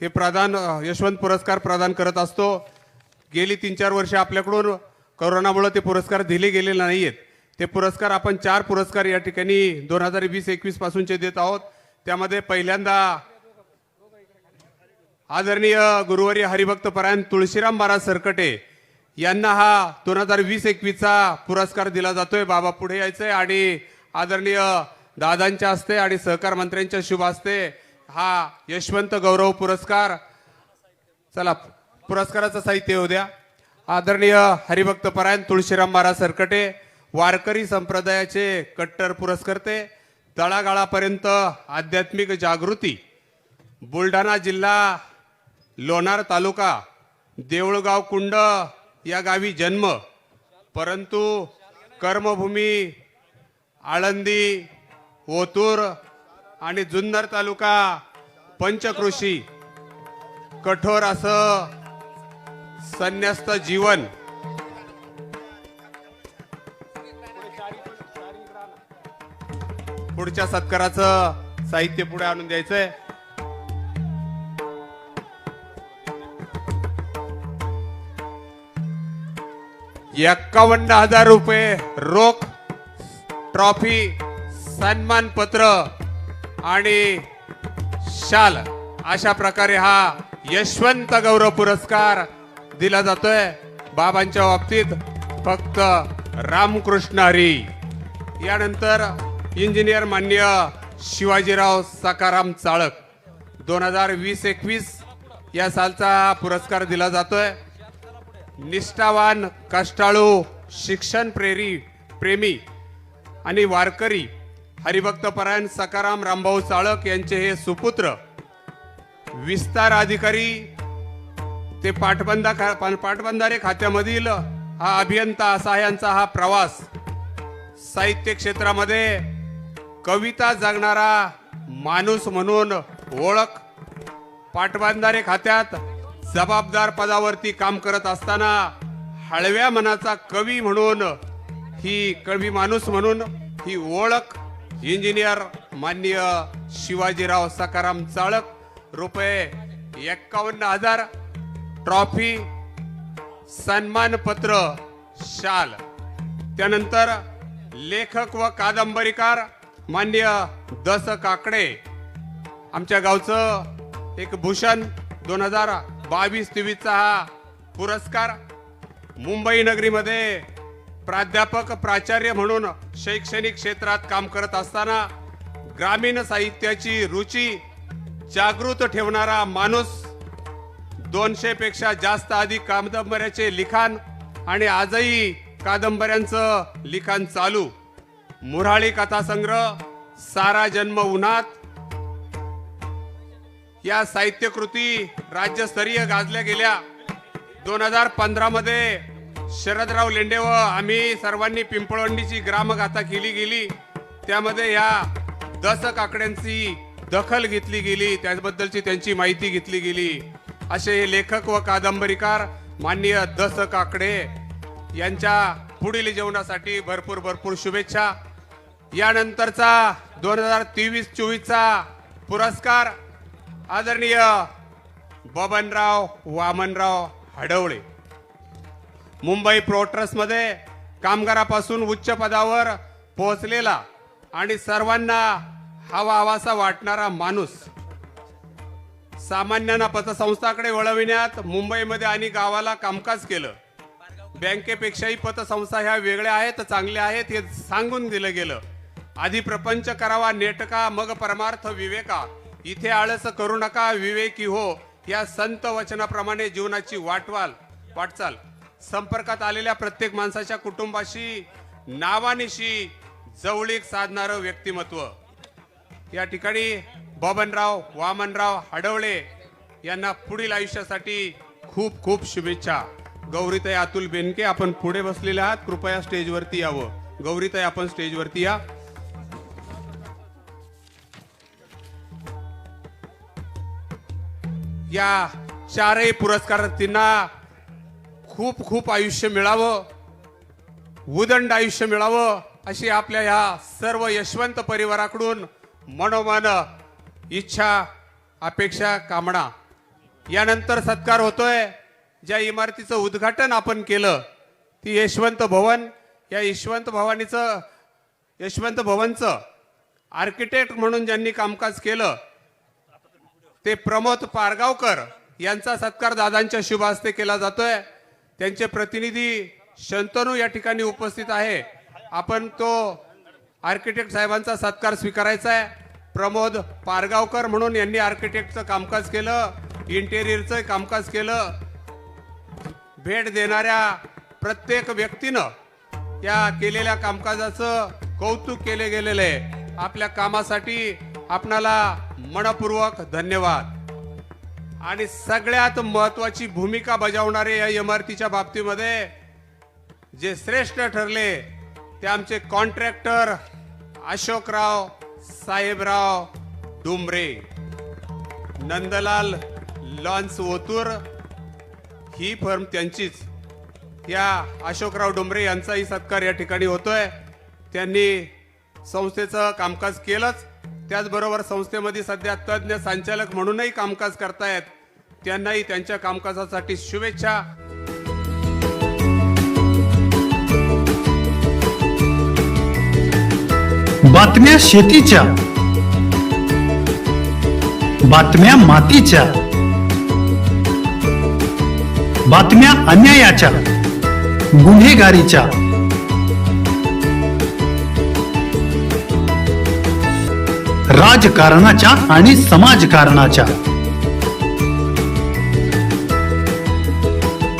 हे प्रदान यशवंत पुरस्कार प्रदान करत असतो. गेली तीन चार वर्ष आपल्याकडून करोनामुळं ते पुरस्कार दिले गेलेले नाही आहेत ते पुरस्कार आपण चार पुरस्कार या ठिकाणी दोन हजार वीस एकवीस पासूनचे देत आहोत. त्यामध्ये पहिल्यांदा आदरणीय गुरुवारी हरिभक्त परायण तुळशीराम महाराज सरकटे यांना हा दोन हजार वीस एकवीसचा पुरस्कार दिला जातोय. बाबा पुढे यायचंय आणि आदरणीय दादांच्या हस्ते आणि सहकार मंत्र्यांच्या शुभ हस्ते हा यशवंत गौरव पुरस्कार. चला पुरस्काराचं साहित्य येऊ द्या. आदरणीय हरिभक्त परायण तुळशीराम महाराज सरकटे वारकरी संप्रदायाचे कट्टर पुरस्कर्ते तळागाळापर्यंत आध्यात्मिक जागृती बुलढाणा जिल्हा लोणार तालुका देऊळगाव कुंड या गावी जन्म परंतु कर्मभूमी आळंदी ओतूर आणि जुन्नर तालुका पंचकृषी. कठोर असं संन्यस्त जीवन. पुढच्या सत्काराचं साहित्य पुढे आणून द्यायचंय. एक्कावन्न हजार रुपये रोख ट्रॉफी सन्मान पत्र आणि शाल. अशा प्रकारे हा यशवंत गौरव पुरस्कार दिला जातोय. बाबांच्या बाबतीत फक्त रामकृष्ण हरी. यानंतर इंजिनियर मान्य शिवाजीराव सकाराम चाळक. दोन हजार वीस एकवीस या सालचा हा पुरस्कार दिला जातोय. निष्ठावान कष्टाळू शिक्षण प्रेरी प्रेमी आणि वारकरी हरिभक्त परायण सकाराम रामभाऊ चाळक यांचे हे सुपुत्र विस्तार अधिकारी ते पाटबंधा खा पाटबंधारे खात्यामधील हा अभियंता असा यांचा हा प्रवास. साहित्य क्षेत्रामध्ये कविता जगणारा माणूस म्हणून ओळख पाटबंधारे खात्यात जबाबदार पदावरती काम करत असताना हळव्या मनाचा कवी म्हणून ही कवी माणूस म्हणून ही ओळख इंजिनियर माननीय शिवाजीराव सकाराम चाळक रुपये एक्कावन्न हजार ट्रॉफी सन्मानपत्र शाल. त्यानंतर लेखक व कादंबरीकार मान्य दस काकडे आमच्या गावचं एक भूषण दोन हजार बावीस तेवीसचा हा पुरस्कार मुंबई नगरीमध्ये प्राध्यापक प्राचार्य म्हणून शैक्षणिक क्षेत्रात काम करत असताना ग्रामीण साहित्याची रुची जागृत ठेवणारा माणूस दोनशे पेक्षा जास्त अधिक कादंबऱ्याचे लिखाण आणि आजही कादंबऱ्यांचं लिखाण चालू. मुराळी कथासंग्रह सारा जन्म उन्हात. या साहित्यकृती राज्यस्तरीय गाजल्या गेल्या. दोन हजार पंधरामध्ये शरदराव लेंडे व आम्ही सर्वांनी पिंपळवंडीची ग्रामगाथा केली गेली. त्यामध्ये या दस काकड्यांची दखल घेतली गेली. त्याबद्दलची त्यांची माहिती घेतली गेली. असे हे लेखक व कादंबरीकार माननीय दस काकडे यांच्या पुढील जेवणासाठी भरपूर भरपूर शुभेच्छा. यानंतरचा दोन हजार तेवीस चोवीसचा पुरस्कार आदरणीय बबनराव वामनराव हडवळे. मुंबई प्रोट्रसमध्ये कामगारापासून उच्च पदावर पोहोचलेला आणि सर्वांना हवा हवासा वाटणारा माणूस सामान्यांना पतसंस्थाकडे वळविण्यात मुंबईमध्ये आणि गावाला कामकाज केलं. बँकेपेक्षाही पतसंस्था ह्या वेगळ्या आहेत चांगल्या आहेत हे सांगून दिलं गेलं. आधी प्रपंच करावा नेटका मग परमार्थ विवेका. इथे आळस करू नका विवेकी हो. या संत वचनाप्रमाणे जीवनाची वाटवाल वाटचाल. संपर्कात आलेल्या प्रत्येक माणसाच्या कुटुंबाशी नावानिशी जवळीक साधणारं व्यक्तिमत्व. या ठिकाणी बबनराव वामनराव हडवळे यांना पुढील आयुष्यासाठी खूप खूप शुभेच्छा. गौरीताई अतुल बेनके आपण पुढे बसलेले आहात. कृपया स्टेजवरती यावं. गौरीताई आपण स्टेजवरती या. या चारही पुरस्कारार्थींना खूप खूप आयुष्य मिळावं. उदंड आयुष्य मिळावं अशी आपल्या ह्या सर्व यशवंत परिवाराकडून मनोमन इच्छा अपेक्षा कामना यानंतर सत्कार होतोय. ज्या इमारतीचं उद्घाटन आपण केलं ती यशवंत भवन या यशवंत भवानीचं यशवंत भवनचं आर्किटेक्ट म्हणून ज्यांनी कामकाज केलं ते प्रमोद पारगावकर यांचा सत्कार दादांच्या शुभ हस्ते केला जातोय. त्यांचे प्रतिनिधी शंतनू या ठिकाणी उपस्थित आहे. आपण तो आर्किटेक्ट साहेबांचा सत्कार स्वीकारायचा आहे. प्रमोद पारगावकर म्हणून यांनी आर्किटेक्टचं कामकाज केलं इंटेरियरचं कामकाज केलं. भेट देणाऱ्या प्रत्येक व्यक्तीनं या केलेल्या कामकाजाचं कौतुक केले गेलेलं आहे. आपल्या कामासाठी आपणाला मनपूर्वक धन्यवाद. आणि सगळ्यात महत्वाची भूमिका बजावणारे या इमारतीच्या बाबतीमध्ये जे श्रेष्ठ ठरले ते आमचे कॉन्ट्रॅक्टर अशोकराव साहेबराव डुमरे नंदलाल लॉन्स ओतूर ही फर्म त्यांचीच. या अशोकराव डोंबरे यांचाही सत्कार या ठिकाणी होतोय. त्यांनी संस्थेचं कामकाज केलंच. त्याचबरोबर संस्थेमध्ये सध्या तज्ज्ञ संचालक म्हणूनही कामकाज करतायत. त्यांनाही त्यांच्या कामकाजासाठी शुभेच्छा. बातम्या शेतीच्या. बातम्या मातीच्या. बातम्या अन्यायाच्या. गुन्हेगारीच्या. राजकारणाच्या आणि समाजकारणाच्या.